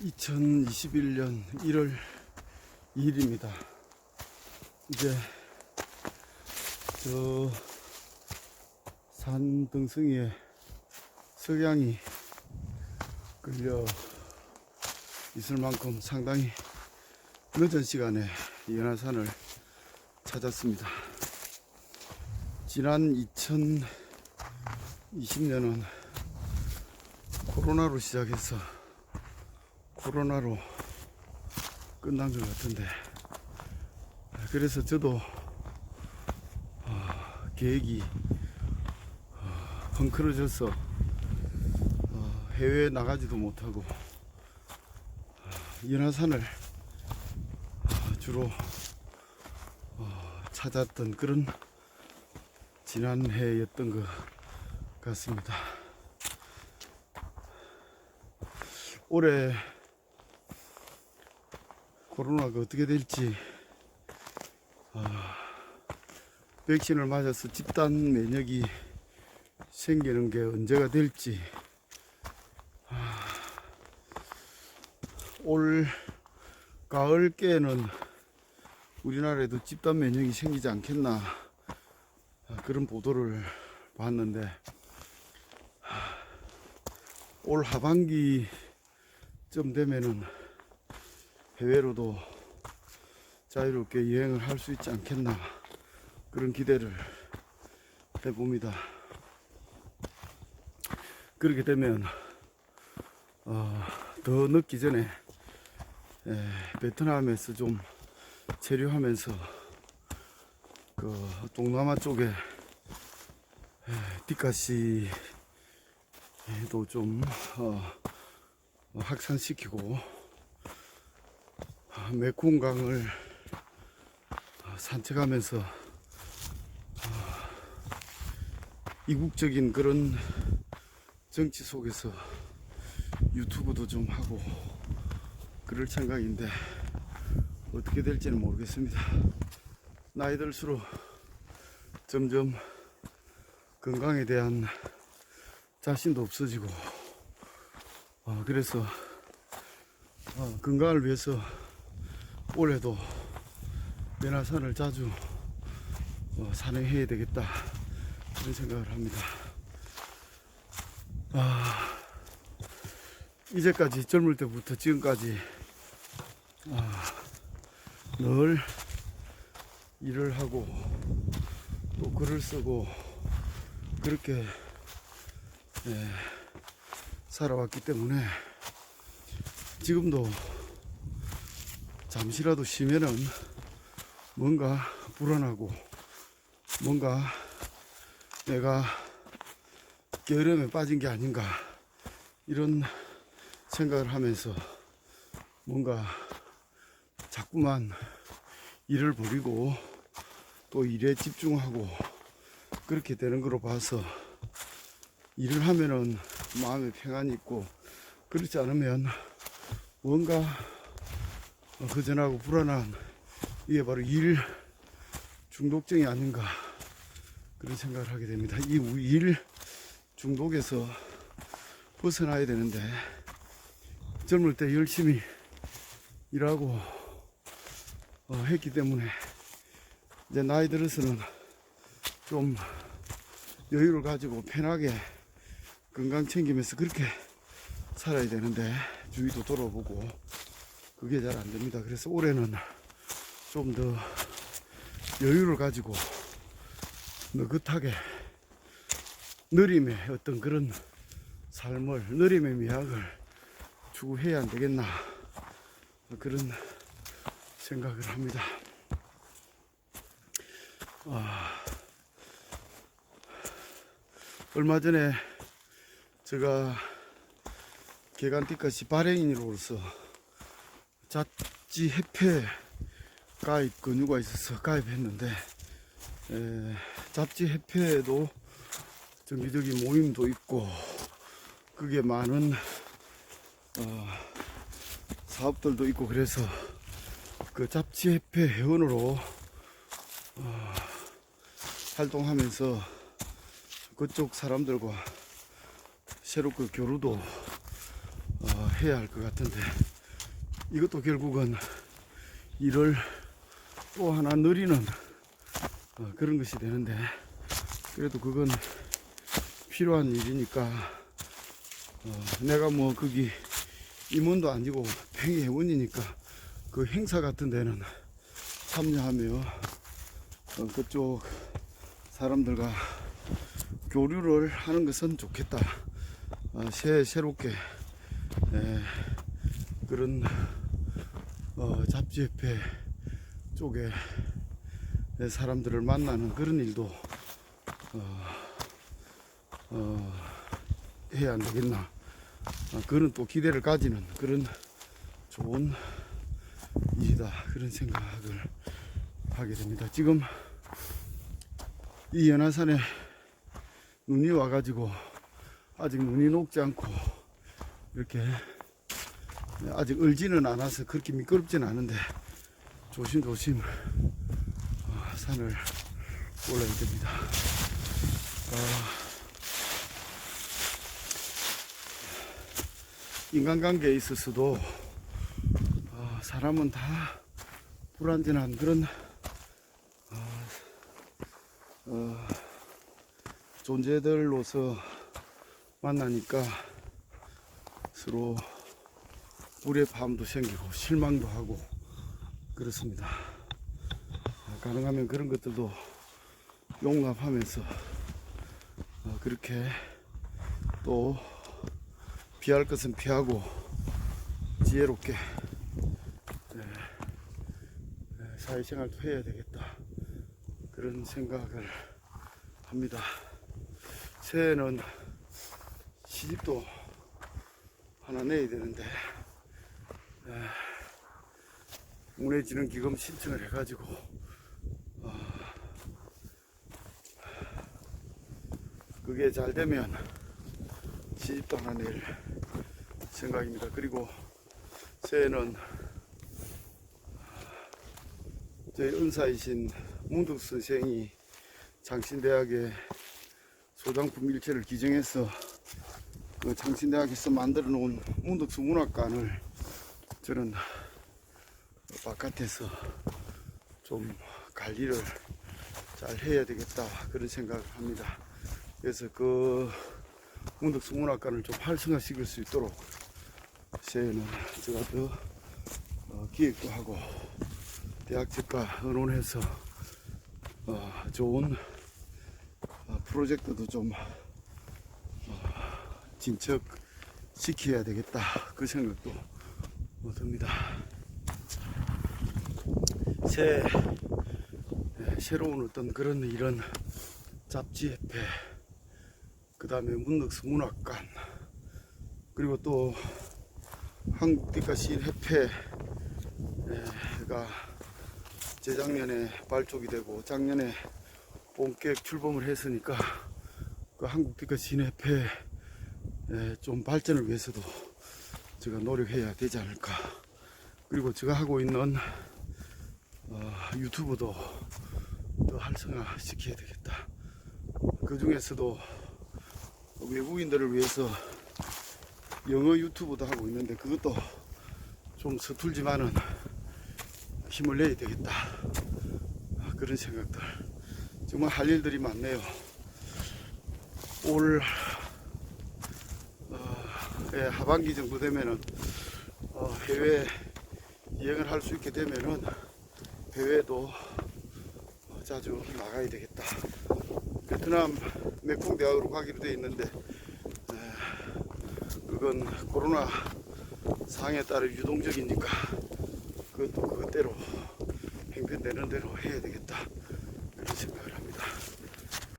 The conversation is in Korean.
2021년 1월 2일입니다. 이제 저 산 등성이에 석양이 끌려 있을 만큼 상당히 늦은 시간에 연화산을 찾았습니다. 지난 2020년은 코로나로 시작해서 코로나로 끝난 것 같은데 그래서 저도 어, 계획이 어, 헝클어져서 어, 해외에 나가지도 못하고 어, 연화산을 어, 주로 어, 찾았던 그런 지난 해였던 것 같습니다. 올해 코로나가 어떻게 될지. 아, 백신을 맞아서 집단 면역이 생기는 게 언제가 될지. 아, 올 가을께는 우리나라에도 집단 면역이 생기지 않겠나 아, 그런 보도를 봤는데 아, 올 하반기쯤 되면은 해외로도 자유롭게 여행을 할 수 있지 않겠나 그런 기대를 해봅니다. 그렇게 되면 어, 더 늦기 전에 에, 베트남에서 좀 체류하면서 그 동남아 쪽에 에, 디카시도 좀 어, 확산시키고 아, 메콩강을 아, 산책하면서 아, 이국적인 그런 정치 속에서 유튜브도 좀 하고 그럴 생각인데 어떻게 될지는 모르겠습니다. 나이 들수록 점점 건강에 대한 자신도 없어지고 어, 그래서 어, 건강을 위해서 올해도 연화산을 자주 어, 산행해야 되겠다 그런 생각을 합니다. 아, 이제까지 젊을 때부터 지금까지 아, 늘 일을 하고 또 글을 쓰고 그렇게 예, 살아왔기 때문에 지금도 잠시라도 쉬면은 뭔가 불안하고 뭔가 내가 게으름에 빠진 게 아닌가 이런 생각을 하면서 뭔가 자꾸만 일을 버리고 또 일에 집중하고 그렇게 되는 거로 봐서 일을 하면은 마음에 평안이 있고 그렇지 않으면 뭔가 그전하고 불안한 이게 바로 일 중독증이 아닌가 그런 생각을 하게 됩니다. 이 일 중독에서 벗어나야 되는데 젊을 때 열심히 일하고 어, 했기 때문에 이제 나이 들어서는 좀 여유를 가지고 편하게 건강 챙기면서 그렇게 살아야 되는데 주위도 돌아보고 그게 잘 안 됩니다. 그래서 올해는 좀 더 여유를 가지고 느긋하게 느림의 어떤 그런 삶을 느림의 미학을 추구해야 안 되겠나 그런 생각을 합니다. 아, 얼마 전에 제가 개간띠까지 발행인으로서 자치 협회 가입 권유가 있어서 가입했는데 에, 잡지 협회에도 정기적인 모임도 있고 그게 많은 어, 사업들도 있고 그래서 그 잡지 협회 회원으로 어, 활동하면서 그쪽 사람들과 새롭게 교류도 어, 해야 할 것 같은데 이것도 결국은 일을 또 하나 늘리는 어, 그런 것이 되는데 그래도 그건 필요한 일이니까 어, 내가 뭐 거기 임원도 아니고 팽이 회원이니까 그 행사 같은 데는 참여하며 어, 그쪽 사람들과 교류를 하는 것은 좋겠다. 어, 새, 새롭게 에, 그런 어, 잡지협회 쪽에 사람들을 만나는 그런 일도 어, 어, 해야 안 되겠나. 어, 그는 또 기대를 가지는 그런 좋은 일이다. 그런 생각을 하게 됩니다. 지금 이 연화산에 눈이 와가지고 아직 눈이 녹지 않고 이렇게 아직 얼지는 않아서 그렇게 미끄럽진 않은데 조심조심 어, 산을 올라야 됩니다. 어, 인간관계에 있어서도 어, 사람은 다 불완전한 그런 어, 어, 존재들로서 만나니까 서로 불의 밤도 생기고 실망도 하고 그렇습니다. 어, 가능하면 그런 것들도 용납하면서 어, 그렇게 또 피할 것은 피하고 지혜롭게 네, 네, 사회생활도 해야 되겠다 그런 생각을 합니다. 새해는 시집도 하나 내야 되는데 에, 운해지는 기금 신청을 해가지고 어, 그게 잘 되면 시집도 하나 낼 생각입니다. 그리고 새해는 저희 은사이신 문득 선생이 장신대학의 소장품 일체를 기증해서 그 장신대학에서 만들어 놓은 문득수 문학관을 저는 바깥에서 좀 관리를 잘 해야 되겠다 그런 생각을 합니다. 그래서 그 문득수 문학관을 좀 활성화시킬 수 있도록 새해는 제가 더 어, 기획도 하고 대학 측과 의논해서 어, 좋은 어, 프로젝트도 좀 어, 진척 시켜야 되겠다 그 생각도 어, 듭니다. 새 예, 새로운 어떤 그런 이런 잡지 협회 그 다음에 문득수 문학관 그리고 또 한국디카 시인 협회가 재작년에 발족이 되고 작년에 본격 출범을 했으니까 그 한국디카 시인 협회 좀 발전을 위해서도 제가 노력해야 되지 않을까. 그리고 제가 하고 있는 어, 유튜브도 더 활성화 시켜야 되겠다. 그 중에서도 외국인들을 위해서 영어 유튜브도 하고 있는데 그것도 좀 서툴지만은 힘을 내야 되겠다. 아, 그런 생각들. 정말 할 일들이 많네요. 올 하반기 정도 되면은 어, 해외 여행을 할 수 있게 되면은 해외도 어, 자주 나가야 되겠다. 베트남 메콩 대학으로 가기로 돼 있는데 에, 그건 코로나 상에 따라 유동적이니까 그것도 그것대로 행편되는 대로 해야 되겠다